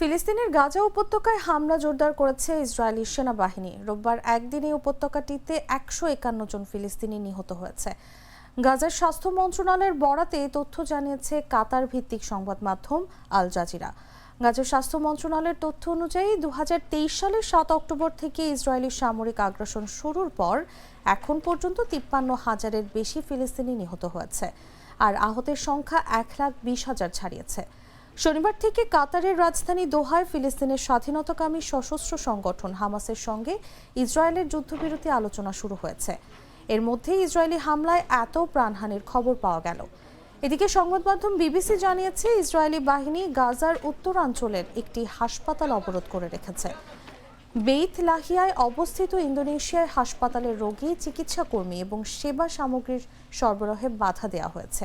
ফিলিস্তিনের গাজা উপত্যকায় হামলা জোরদার করেছে ইসরায়েলি সেনাবাহিনী। রোববার একদিনে উপত্যকাটিতে একশো একান্ন জন ফিলিস্তিনি নিহত হয়েছে। গাজার স্বাস্থ্য মন্ত্রণালয়ের বরাতে তথ্য জানিয়েছে কাতার ভিত্তিক সংবাদ মাধ্যম আল জাজিরা। গাজার স্বাস্থ্য মন্ত্রণালয়ের তথ্য অনুযায়ী দু হাজার তেইশ সালের সাত অক্টোবর থেকে ইসরায়েলি সামরিক আগ্রাসন শুরুর পর এখন পর্যন্ত তিপ্পান্ন হাজারের বেশি ফিলিস্তিনি নিহত হয়েছে। আর আহতের সংখ্যা এক লাখ বিশ হাজার ছাড়িয়েছে। শনিবার থেকে কাতারের রাজধানী দোহায় ফিলিস্তিনের স্বাধীনতাকামী সশস্ত্র সংগঠন হামাসের সঙ্গে ইসরায়েলের যুদ্ধবিরতি আলোচনা শুরু হয়েছে। এর মধ্যে ইসরায়েলি হামলায় এত প্রাণহানির খবর পাওয়া গেল। এদিকে সংবাদ মাধ্যম বিবিসি জানিয়েছে, ইসরায়েলি বাহিনী গাজার উত্তরাঞ্চলের একটি হাসপাতাল অবরোধ করে রেখেছে। বেইত লাহিয়ায় অবস্থিত ইন্দোনেশিয়ার হাসপাতালের রোগী চিকিৎসা কর্মী এবং সেবা সামগ্রীর সরবরাহে বাধা দেওয়া হয়েছে।